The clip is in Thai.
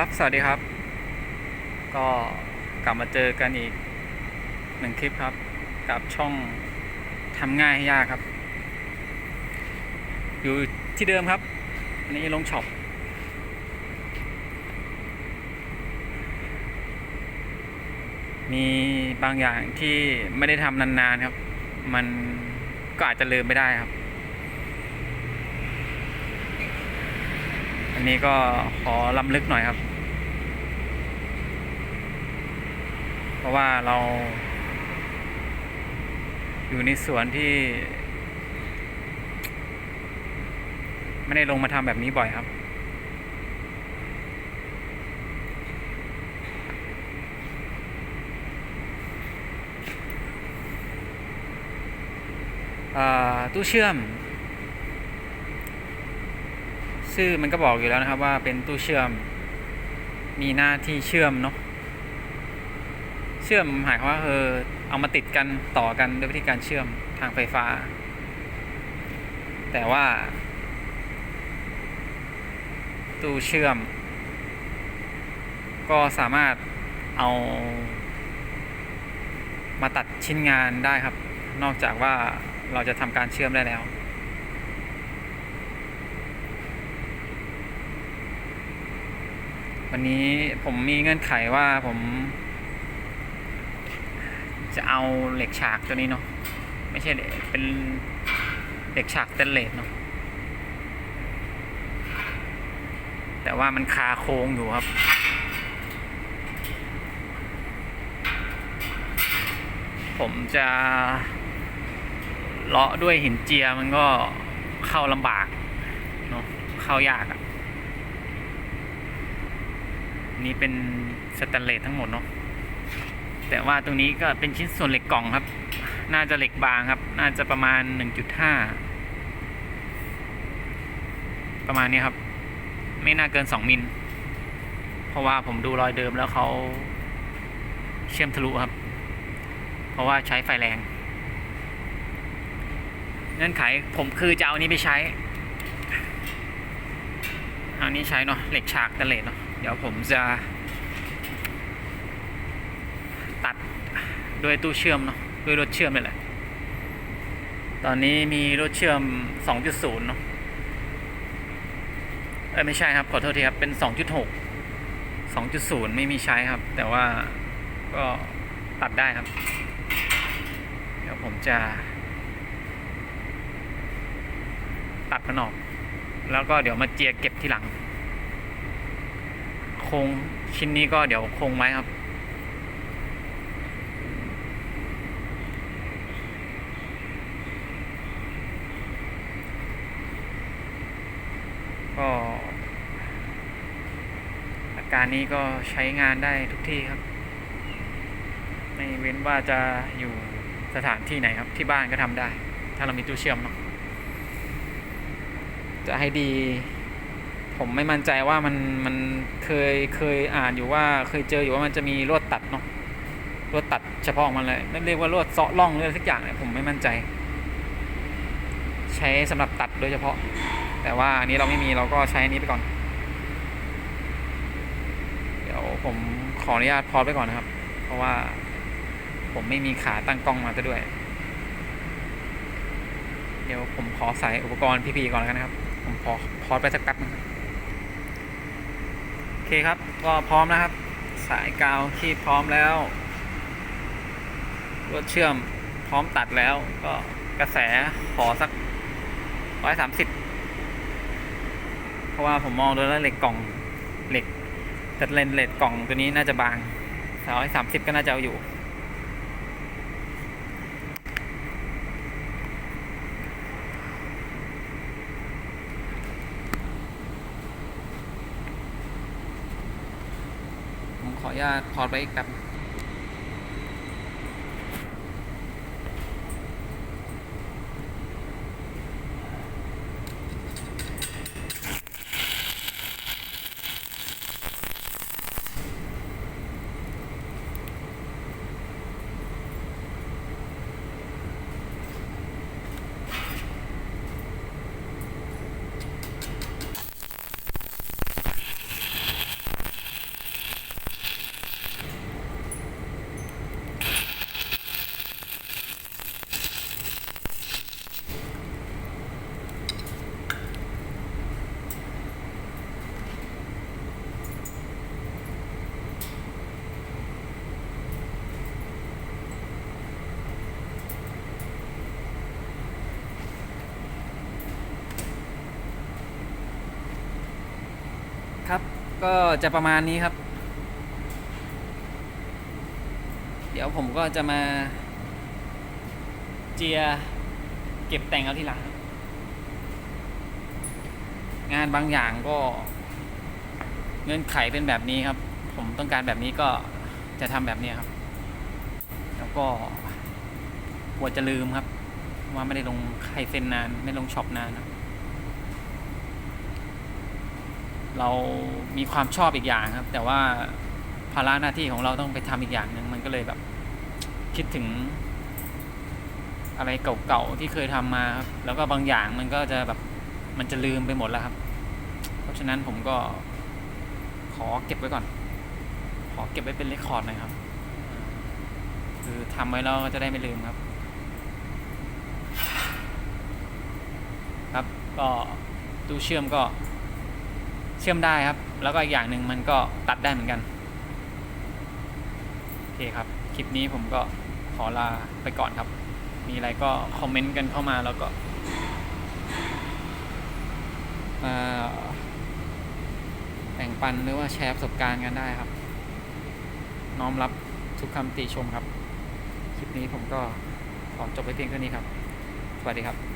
ครับ สวัสดีครับ ก็กลับมาเจอกันอีกหนึ่งคลิปครับ กับช่องทำง่ายให้ยากครับ อยู่ที่เดิมครับ อันนี้ลงช็อป มีบางอย่างที่ไม่ได้ทำนานๆครับ มันก็อาจจะลืมไม่ได้ครับ อันนี้ก็ขอล้ำลึกหน่อยครับ เพราะว่าเรา อยู่ในสวนที่ ไม่ได้ลงมาทำแบบนี้บ่อยครับตู้เชื่อม ชื่อมันก็บอกอยู่แล้วนะครับ ว่าเป็นตู้เชื่อม มีหน้าที่เชื่อมเนาะเชื่อมหมายความว่าเออเอามาติดกันต่อกันด้วยวิธีการเชื่อมทางไฟฟ้า แต่ว่า ตู้เชื่อม ก็สามารถเอามาตัดชิ้นงานได้ครับ นอกจากว่าเราจะทำการเชื่อมได้แล้ว วันนี้ผมมีเงื่อนไขว่าผม จะเอาเหล็กฉากตัวนี้เนาะไม่ใช่เป็นเหล็กฉากเตนเลสเนาะแต่ว่ามันคาโค้งอยู่ครับ ผมจะเลาะด้วยหินเจียมันก็เข้าลำบากเนาะเข้ายากอะ่ะ นี่เป็นสแตนเลสทั้งหมดเนาะแต่ว่าตรงนี้ก็เป็นชิ้นส่วนเหล็กกล่องครับ น่าจะเหล็กบางครับ น่าจะประมาณ 1.5 ประมาณนี้ครับ ไม่น่าเกิน 2 มิล เพราะว่าผมดูรอยเดิมแล้วเขาเชื่อมทะลุครับ เพราะว่าใช้ไฟแรงเงื่อนไขผมคือจะเอาอันนี้ไปใช้ เอาอันนี้ใช้เนาะเหล็กฉากตะเลดเนาะ เดี๋ยวผมจะ ตัดด้วยตู้เชื่อมเนาะด้วยรถเชื่อมนี่แหละ ตอนนี้มีรถเชื่อม 2.0 เนาะเอ้ยไม่ใช่ครับ ขอโทษทีครับ เป็น 2.6 2.0 ไม่มีใช้ครับ แต่ว่าก็ตัดได้ครับ เดี๋ยวผมจะ ตัดมันออก แล้วก็เดี๋ยวมาเจียเก็บทีหลัง งชิ้นนี้ก็เดี๋ยวคงไว้ครับ ก็อาการนี้ก็ใช้งานได้ทุกที่ครับ ไม่เว้นว่าจะอยู่สถานที่ไหนครับที่บ้านก็ทำได้ ถ้าเรามีตู้เชื่อมเนาะจะให้ดี ผมไม่มั่นใจว่ามันมันเคยเคยอ่านอยู่ว่าเคยเจออยู่ว่ามันจะมีลวดตัดเนาะลวดตัดเฉพาะของมันเลยนั่นเรียกว่าลวดเซาะร่องหรืออะไรสักอย่างเนี่ยผมไม่มั่นใจ ใช้สำหรับตัดโดยเฉพาะ แต่ว่าอันนี้เราไม่มีเราก็ใช้อันนี้ไปก่อน เดี๋ยวผมขออนุญาตพอไปก่อนนะครับ เพราะว่าผมไม่มีขาตั้งกล้องมาซะด้วย เดี๋ยวผมขอใส่อุปกรณ์พี่ๆก่อนแล้วกันนะครับ ผมพอพอไปสักแป๊บนึง อเคครับ ก็พร้อมนะครับ สายกาวที่พร้อมแล้วรถเชื่อมพร้อมตัดแล้วก็กระแสขอสักร้อยสามสิบเพราะว่าผมมองดูแล้วเหล็กกล่องเหล็กแต่เลนเหล็กกล่องตัวนี้น่าจะบางร้อยสามสิบก็น่าจะเอาอยู่ ขออนุญาตพอดไปอีกแป๊บ ครับ ก็จะประมาณนี้ครับ เดี๋ยวผมก็จะมา เจียเก็บแต่งเอาทีหลัง งานบางอย่างก็ เงื่อนไขเป็นแบบนี้ครับ ผมต้องการแบบนี้ก็จะทำแบบนี้ครับ แล้วก็กลัวจะลืมครับ ว่าไม่ได้ลงไคเซนนาน ไม่ลงช็อปนานครับ เรามีความชอบอีกอย่างครับ แต่ว่าภาระหน้าที่ของเราต้องไปทำอีกอย่างหนึ่งมันก็เลยแบบ คิดถึง อะไรเก่าๆที่เคยทำมาครับแล้วก็บางอย่างมันก็จะแบบมันจะลืมไปหมดแล้วครับ เพราะฉะนั้นผมก็ขอเก็บไว้ก่อน ขอเก็บไว้เป็นเรคคอร์ดหน่อยครับ คือทำไว้แล้วก็จะได้ไม่ลืมครับ ครับก็ตู้เชื่อมก็ เชื่อมได้ครับ แล้วก็อีกอย่างหนึ่งมันก็ตัดได้เหมือนกัน โอเคครับ คลิปนี้ผมก็ขอลาไปก่อนครับ มีอะไรก็คอมเมนต์กันเข้ามาแล้วก็แบ่งปันหรือว่าแชร์ประสบการณ์กันได้ครับ น้อมรับทุกคำติชมครับ คลิปนี้ผมก็ขอจบไปเพียงเท่านี้ครับ สวัสดีครับ